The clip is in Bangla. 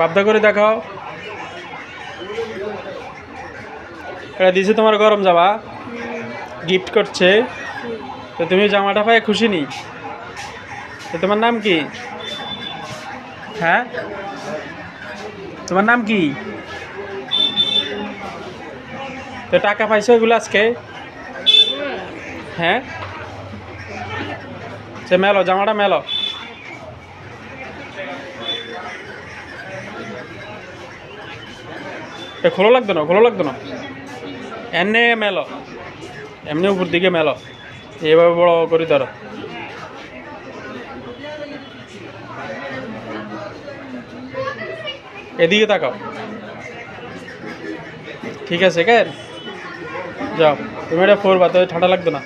বাধ্য করে দেখাও। এটা দিছে তোমার গরম জামা গিফট করছে। তো তুমি জামাটা পাই খুশি নি? তো তোমার নাম কি? হ্যাঁ? তোমার নাম কি? তো টাকা পাইছো এগুলো আজকে? হ্যাঁ? সে মেলো, জামাটা মেলো। এ, খোলো লাগতো না, খোলো লাগতো না। এনে মেলো, এমনি উপর দিকে মেলো। এভাবে বড় করি ধরো। এদিকে তাকাও। ঠিক আছে কেন যাও, তুমি এটা ফোর বাতো ঠান্ডা লাগতো না।